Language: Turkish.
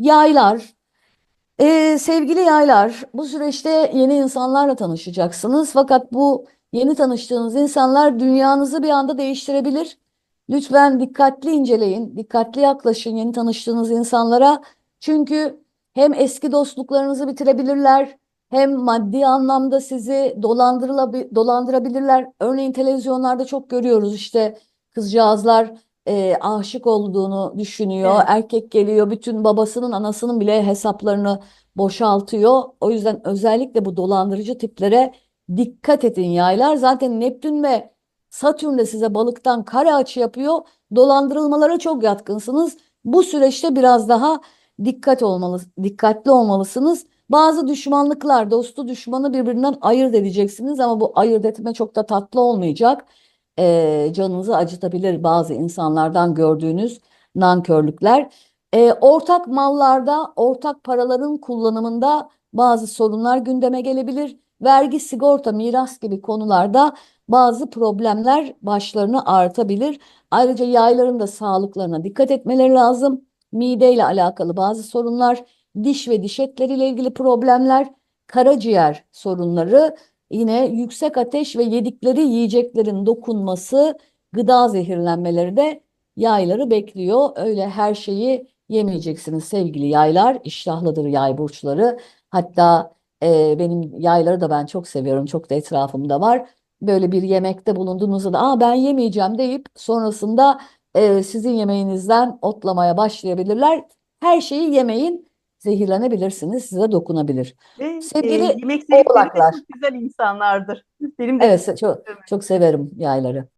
Yaylar, Ee, sevgili yaylar, bu süreçte yeni insanlarla tanışacaksınız. Fakat bu yeni tanıştığınız insanlar dünyanızı bir anda değiştirebilir. Lütfen dikkatli inceleyin, dikkatli yaklaşın yeni tanıştığınız insanlara. Çünkü hem eski dostluklarınızı bitirebilirler, hem maddi anlamda sizi dolandırabilirler. Örneğin televizyonlarda çok görüyoruz işte kızcağızlar e, aşık olduğunu düşünüyor. Evet. Erkek geliyor, bütün babasının, anasının bile hesaplarını boşaltıyor. O yüzden özellikle bu dolandırıcı tiplere dikkat edin yaylar. Zaten Neptün ve Satürn de size balıktan kare açı yapıyor. Dolandırılmalara çok yatkınsınız. Bu süreçte biraz daha dikkat olmalı, dikkatli olmalısınız. Bazı düşmanlıklar, dostu düşmanı birbirinden ayırt edeceksiniz ama bu ayırt etme çok da tatlı olmayacak. Ee, canınızı acıtabilir bazı insanlardan gördüğünüz nankörlükler. Ee, ortak mallarda, ortak paraların kullanımında bazı sorunlar gündeme gelebilir. Vergi, sigorta, miras gibi konularda bazı problemler başlarını artabilir. Ayrıca yayların da sağlıklarına dikkat etmeleri lazım. Mideyle alakalı bazı sorunlar, diş ve diş etleriyle ilgili problemler, karaciğer sorunları, yine yüksek ateş ve yedikleri yiyeceklerin dokunması, gıda zehirlenmeleri de yayları bekliyor. Öyle her şeyi yemeyeceksiniz sevgili yaylar. İştahlıdır yay burçları. Hatta e, benim yayları da ben çok seviyorum. Çok da etrafımda var. Böyle bir yemekte bulunduğunuzda da Aa, ben yemeyeceğim deyip sonrasında e, sizin yemeğinizden otlamaya başlayabilirler. Her şeyi yemeyin. Zehirlenebilirsiniz. Size dokunabilir. Ve e, Sevgili yemek zevkleri de oğlaklar. çok güzel insanlardır. Benim de Evet çok, çok severim yayları.